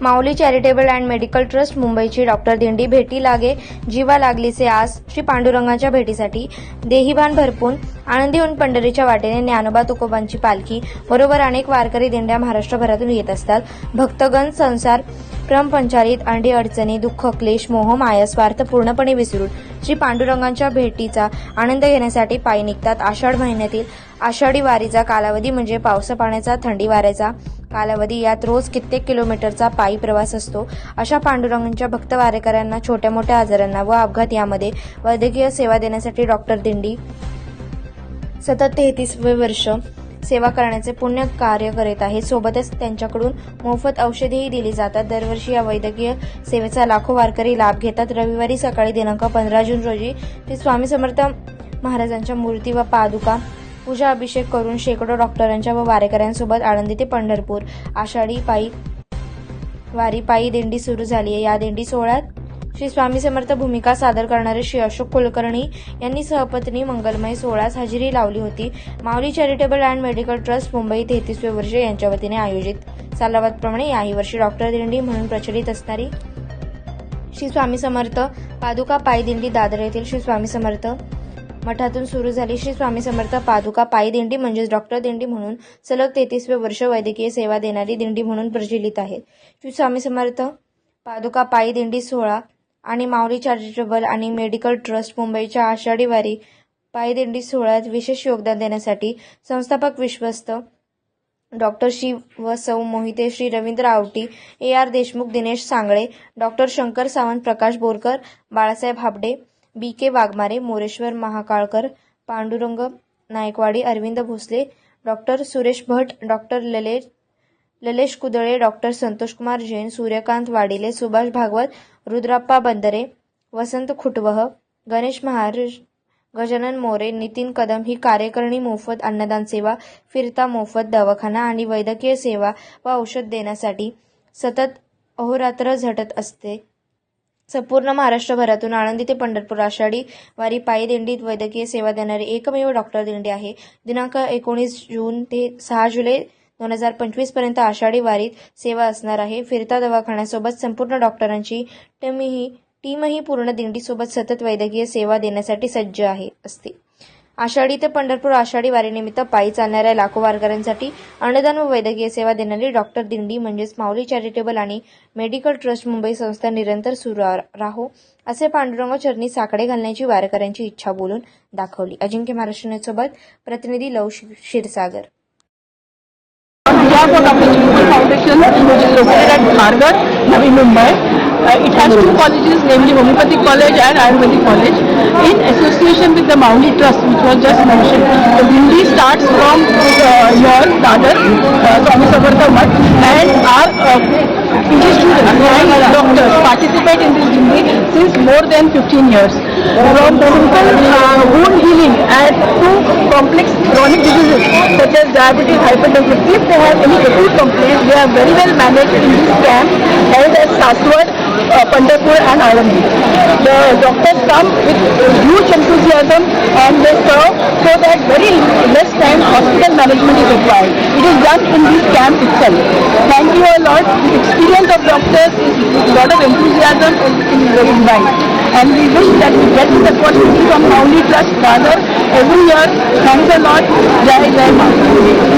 Mauli charitable and medical trust मुंबईची doctor दिंडी भेटी लागे जीवा लागलीचे आस श्री पांडुरंगाच्या भेटीसाठी. देहीभान भरपून आनंदी होऊन पंढरीच्या वाटेने ज्ञानोबा तुकोबांची पालखी बरोबर अनेक वारकरी दिंड्या महाराष्ट्रभरातून येत असतात. भक्तगण संसार क्रमपंचारीत अंडी अडचणी दुःख क्लेश मोह माया स्वार्थ पूर्णपणे विसरून श्री पांडुरंगांच्या भेटीचा आनंद घेण्यासाठी पायी निघतात. आषाढ महिन्यातील आषाढी वारीचा कालावधी म्हणजे पावसा पाण्याचा थंडी वाऱ्याचा कालावधी. यात रोज कित्येक किलोमीटरचा पायी प्रवास असतो. अशा पांडुरंगांच्या भक्त वारेकऱ्यांना छोट्या मोठ्या आजारांना व अपघात यामध्ये वैद्यकीय सेवा देण्यासाठी डॉक्टर दिंडी सतत तेहतीसवे वर्ष सेवा करण्याचे पुण्य कार्य करीत आहे. सोबतच त्यांच्याकडून मोफत औषधेही दिली जातात. दरवर्षी या वैद्यकीय सेवेचा लाखो वारकरी लाभ घेतात. रविवारी सकाळी दिनांक पंधरा जून रोजी ते स्वामी समर्थ महाराजांच्या मूर्ती व पादुका पूजा अभिषेक करून शेकडो डॉक्टरांच्या व वारेकऱ्यांसोबत आळंदी ते पंढरपूर आषाढी पायी वारी पायी दिंडी सुरू झाली आहे. या दिंडी सोहळ्यात श्री स्वामी समर्थ भूमिका सादर करणारे श्री अशोक कुलकर्णी यांनी सहपत्नी मंगलमय सोहळ्यास हजेरी लावली होती. Mauli charitable and medical trust Mumbai तेहतीसवे वर्ष यांच्या वतीने आयोजित. सालावतप्रमाणे याही वर्षी डॉक्टर दिंडी म्हणून प्रचलित असणारी श्री स्वामी समर्थ पादुका पायी दिंडी दादर येथील श्री स्वामी समर्थ मठातून सुरू झाली. श्री स्वामी समर्थ पादुका पायी दिंडी म्हणजेच डॉक्टर दिंडी म्हणून सलग तेहतीसवे वर्ष वैद्यकीय सेवा देणारी दिंडी म्हणून प्रचलित आहे. श्री स्वामी समर्थ पादुका पायी दिंडी सोहळा आणि माऊली चॅरिटेबल आणि मेडिकल ट्रस्ट मुंबईच्या आषाढी वारी पायदिंडी सोहळ्यात विशेष योगदान देण्यासाठी संस्थापक विश्वस्त डॉक्टर श्री व सौ Mohite Shri Ravindra Awati A R Deshmukh Dinesh Sangle doctor Shankar Sawant Prakash Borkar Balasaheb Habde B K Waghmare Moreshwar Mahakalkar Pandurang Naikwadi Arvind Bhosale doctor Suresh Bhat doctor Lalesh Lalesh Kudale doctor Santoshkumar Jain Suryakant Wadile Subhash Bhagwat Rudrappa Bandare Vasant Khutwah Ganesh Maharaj Gajanan More Nitin Kadam ही कार्यकारिणी मोफत अन्नदान सेवा फिरता मोफत दवाखाना आणि वैद्यकीय सेवा व औषध देण्यासाठी सतत अहोरात्र झटत असते. संपूर्ण महाराष्ट्रभरातून आळंदी ते पंढरपूर आषाढी वारी पायी दिंडीत वैद्यकीय सेवा देणारी एकमेव डॉक्टर दिंडी आहे. दिनांक एकोणीस जून ते सहा जुलै दोन हजार पंचवीसपर्यंत आषाढी वारीत सेवा असणार आहे. फिरता दवाखान्यासोबत संपूर्ण डॉक्टरांची टीमही टीमही पूर्ण दिंडीसोबत सतत वैद्यकीय सेवा देण्यासाठी सज्ज आहे असते. आषाढी ते पंढरपूर आषाढी वारीनिमित्त पायी चालणाऱ्या लाखो वारकऱ्यांसाठी अन्नदान व वैद्यकीय सेवा देणारी डॉक्टर दिंडी म्हणजेच माऊली चॅरिटेबल आणि मेडिकल ट्रस्ट मुंबई संस्था निरंतर सुरू राहो असे पांडुरंग चरणी साकडे घालण्याची वारकऱ्यांची इच्छा बोलून दाखवली. अजिंक्य महाराष्ट्र सोबत प्रतिनिधी Lav क्षी- Kshirsagar. At Bhargar, Navi Mumbai, uh, it has two colleges, namely Homeopathic College and Ayurvedic College, in association with the Mauli Trust, which was just mentioned. The Dindi starts from uh, your Dadar, uh, Swami Samartha Mutt, and our uh, PG students doctors participate in this Dindi since more than 15 years. From uh, wound healing and to complex chronic diseases such as diabetes, hypertension. If they have any acute complaints, they are very well managed in this camp held at Saswad, uh, Pandharpur and Alandi. The doctors come with huge enthusiasm and they serve so that very less time hospital management is required. It is done in this camp itself. Thank you a lot. The experience of doctors is a lot of enthusiasm is very nice. And we wish that we get this opportunity from Mauli Trust father every year. Thanks a lot. Jai Jai Mauli.